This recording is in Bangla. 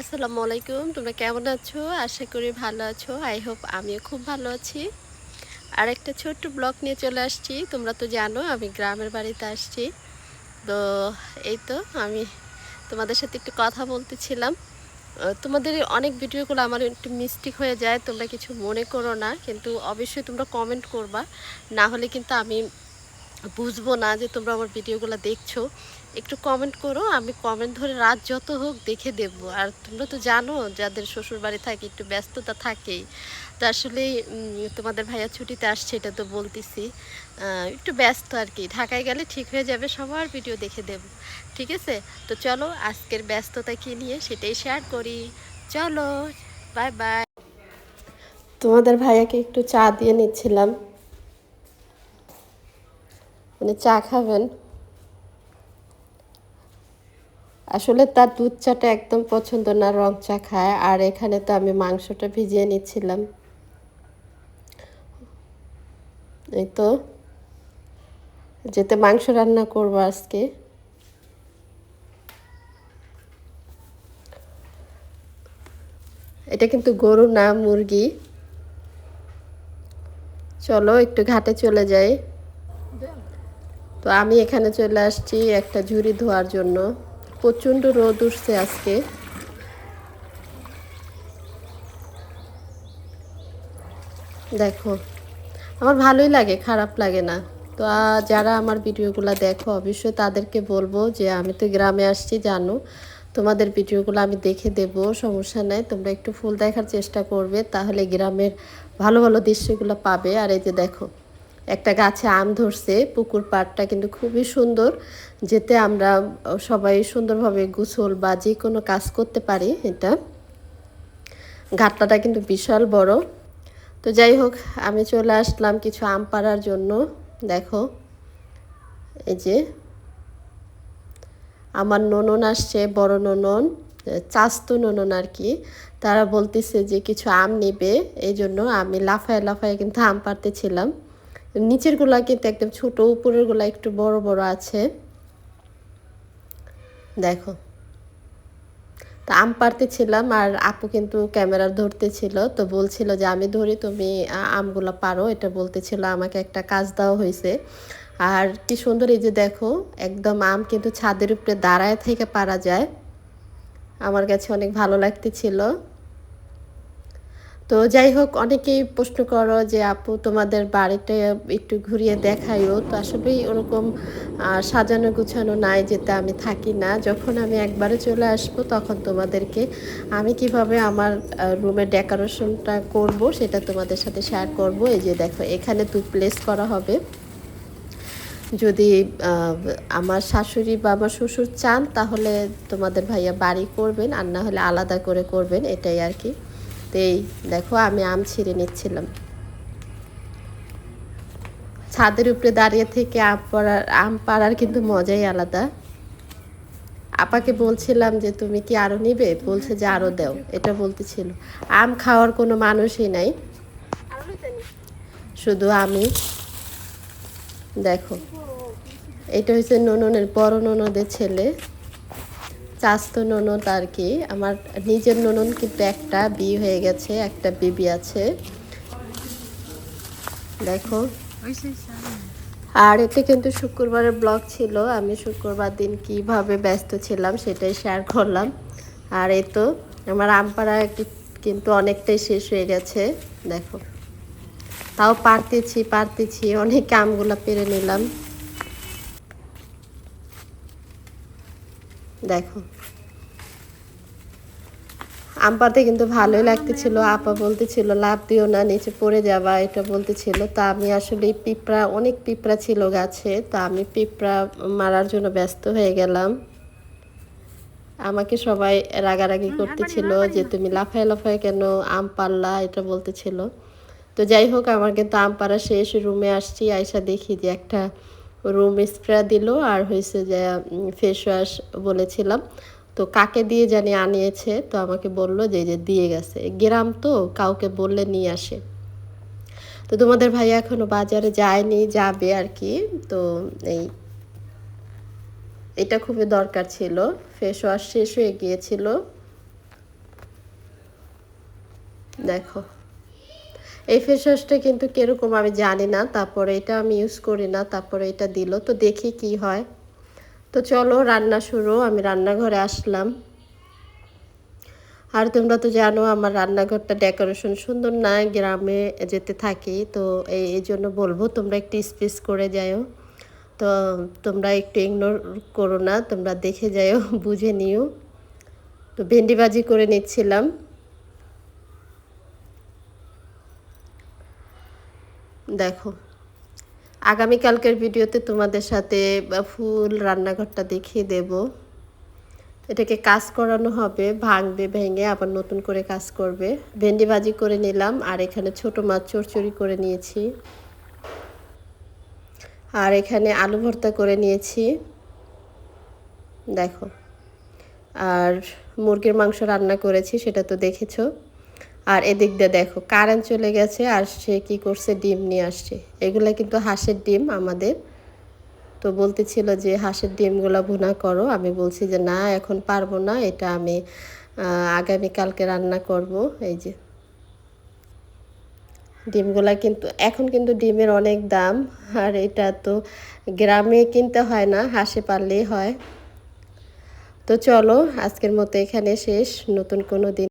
আসসালামু আলাইকুম, তোমরা কেমন আছো? আশা করি ভালো আছো। আই হোপ আমিও খুব ভালো আছি। আর একটা ছোট্ট ব্লগ নিয়ে চলে আসছি। তোমরা তো জানো, আমি গ্রামের বাড়িতে আসছি। তো এই তো আমি তোমাদের সাথে একটু কথা বলতেছিলাম। তোমাদের অনেক ভিডিওগুলো আমার একটু মিস্টেক হয়ে যায়, তোমরা কিছু মনে করো না। কিন্তু অবশ্যই তোমরা কমেন্ট করবা। না হলে কিন্তু আমি বুঝব না যে তোমরা আমার ভিডিওগুলো দেখছ। একটু কমেন্ট করো, আমি কমেন্ট ধরে রাত যত হোক দেখে দেব। আর তোমরা তো জানো, যাদের শ্বশুর বাড়ি থাকে, একটু ব্যস্ততা থাকেই। তো আসলে তোমাদের ভাইয়া ছুটিতে আসছে, এটা তো বলতেছি। একটু ব্যস্ত আর কি। ঢাকায় গেলে ঠিক হয়ে যাবে, সবার ভিডিও দেখে দেব। ঠিক আছে? তো চলো, আজকের ব্যস্ততা কী নিয়ে সেটাই শেয়ার করি। চলো বাই বাই তোমাদের ভাইয়াকে একটু চা দিয়ে নিচ্ছিলাম। মানে চা খাবেন। আসলে তার দুধ চাটা একদম পছন্দ না, রং চা খায়। আর এখানে তো আমি মাংসটা ভিজিয়ে নিচ্ছিলাম। এই তো। যেতে মাংস রান্না করব আজকে। এটা কিন্তু গরু না, মুরগি। চলো একটু ঘাটে চলে যাই। তো আমি এখানে চলে আসছি একটা ঝুড়ি ধোয়ার জন্য। প্রচণ্ড রোদ উঠছে আজকে। দেখো, আমার ভালোই লাগে, খারাপ লাগে না। তো যারা আমার ভিডিওগুলো দেখো, অবশ্যই তাদেরকে বলব যে আমি তো গ্রামে আসছি, জানো। তোমাদের ভিডিওগুলো আমি দেখে দেব, সমস্যা নাই। তোমরা একটু ফুল দেখার চেষ্টা করবে, তাহলে গ্রামের ভালো ভালো দৃশ্যগুলো পাবে। আর এই যে দেখো একটা গাছে আম ধরছে, পুকুর পাড়টা কিন্তু খুবই সুন্দর, যেতে আমরা সবাই সুন্দরভাবে গোসল বা যে কোনো কাজ করতে পারি এটা। ঘাটলাটা কিন্তু বিশাল বড়। তো যাই হোক, আমি চলে আসলাম কিছু আম পাড়ার জন্য। দেখো, এই যে আমার ননন আসছে, বড় ননন, চাস্তো ননন আর কি। তারা বলতেছে যে কিছু আম নেবে, এই জন্য আমি লাফায় লাফায় কিন্তু আম পাড়তেছিলাম নিচেরগুলা কিন্তু একদম ছোট, উপরেরগুলা একটু বড় বড় আছে। দেখো। তো আম পাড়তেছিলাম আর আপু কিন্তু ক্যামেরা ধরতেছিল, তো বলছিল যে, আমি ধরি, তুমি আমগুলো পারো এটা বলতেছিল, আমাকে একটা কাজ দেওয়া হয়েছে আর কি সুন্দর এই যে দেখো, একদম আম কিন্তু ছাদের উপরে দাঁড়ায় থেকে পারা যায়। আমার কাছে অনেক ভালো লাগতেছিল। তো যাই হোক, অনেকেই প্রশ্ন করো যে, আপু, তোমাদের বাড়িটা একটু ঘুরিয়ে দেখাইও। তো আসলেই ওরকম সাজানো গুছানো নাই যেতে আমি থাকি না। যখন আমি একবারে চলে আসব, তখন তোমাদেরকে আমি কীভাবে আমার রুমের ডেকোরেশনটা করব, সেটা তোমাদের সাথে শেয়ার করব। এই যে দেখো, এখানে দু প্লেস করা হবে। যদি আমার শাশুড়ি বা আমার শ্বশুর চান, তাহলে তোমাদের ভাইয়া বাড়ি করবেন, আর না হলে আলাদা করে করবেন, এটাই আর কি। এই দেখো আমি আম ছিঁড়ে নিচ্ছিলাম। ছাদের উপরে দাঁড়িয়ে থেকে আম পড়ার, আম পাড়ার কিন্তু মজাই আলাদা। আপাকে বলছিলাম যে, তুমি কি আরও নিবে? বলছে যে, আরও দাও। এটা বলতেছিল। আম খাওয়ার কোনো মানুষই নাই। শুধু আমি। দেখো। এটা হচ্ছে নননের, বড় ননদের ছেলে। চাস্তো ননদ আর কি। আমার নিজের ননদ কিন্তু একটা, বিয়ে হয়ে গেছে, একটা বেবি আছে। দেখো। আর এতে কিন্তু শুক্রবারের ব্লগ ছিল, আমি শুক্রবার দিন কীভাবে ব্যস্ত ছিলাম সেটাই শেয়ার করলাম। আর এ তো, আমার আমপাড়া কিন্তু অনেকটাই শেষ হয়ে গেছে, দেখো। তাও পারতেছি পারতেছি, অনেক আমগুলো পেরে নিলাম। দেখো। আম পাড়তে কিন্তু ভালোই লাগতেছিল আপা বলতেছিল লাভ দিও না নিচে পড়ে যাবা। এটা বলতেছিল। তা আমি আসলে পিঁপড়া অনেক পিঁপড়া ছিল গাছে। তা আমি পিঁপড়া মারার জন্য ব্যস্ত হয়ে গেলাম। আমাকে সবাই রাগারাগি করতেছিল যে তুমি লাফায় লাফায় কেন আম পারলা এটা বলতেছিল। তো যাই হোক আমার কিন্তু আম পাড়া শেষ রুমে আসছি আইসা দেখি যে একটা রুম স্প্রে দিল আর হয়েছে যে ফেস ওয়াশ বলেছিলাম। তো কাকে দিয়ে জানি আনিয়েছে, তো আমাকে বলল যে যে দিয়ে গেছে। গ্রাম তো, কাউকে বললে নিয়ে আসে। তো তোমাদের ভাই এখনও বাজারে যায়নি, যাবে আর কি। তো এই, এটা খুবই দরকার ছিল। ফেস ওয়াশ শেষ হয়ে গিয়েছিল। দেখো। এই ফেস ওয়াশটা কিন্তু কীরকম আমি জানি না, তারপরে এটা আমি ইউজ করি না, তারপরে এটা দিল, তো দেখি কি হয়। তো চলো রান্না শুরু, আমি রান্নাঘরে আসলাম। আর তোমরা তো জানো আমার রান্নাঘরটা ডেকোরেশন সুন্দর না, গ্রামে যেতে থাকি, তো এই জন্য বলব তোমরা একটু স্পেস করে যাও তো তোমরা একটু ইগনোর করো না, তোমরা দেখে যাও বুঝে নিও। তো ভেন্ডি ভাজি করে নিচ্ছিলাম। দেখো। আগামীকালকের ভিডিওতে তোমাদের সাথে ফুল রান্নাঘরটা দেখিয়ে দেব। এটাকে কাজ করানো হবে, ভাঙবে, ভেঙে আবার নতুন করে কাজ করবে। ভেন্ডি ভাজি করে নিলাম, আর এখানে ছোট মাছ চড়চড়ি করে নিয়েছি। আর এখানে আলু ভর্তা করে নিয়েছি। দেখো। আর মুরগির মাংস রান্না করেছি, সেটা তো দেখেছ। আর এদিক দিয়ে দেখো কারেন্ট চলে গেছে আর সে কি করছে, ডিম নিয়ে আসছে। এগুলো কিন্তু হাঁসের ডিম আমাদের। তো বলতেছিল যে হাঁসের ডিমগুলো ভুনা করো। আমি বলছি যে না, এখন পারব না, এটা আমি আগামীকালকে রান্না করব। এই যে ডিমগুলা কিন্তু, এখন কিন্তু ডিমের অনেক দাম। আর এটা তো গ্রামে কিনতে হয় না, হাঁসে পারলেই হয়। তো চলো, আজকের মতো এখানে শেষ। নতুন কোনো দিন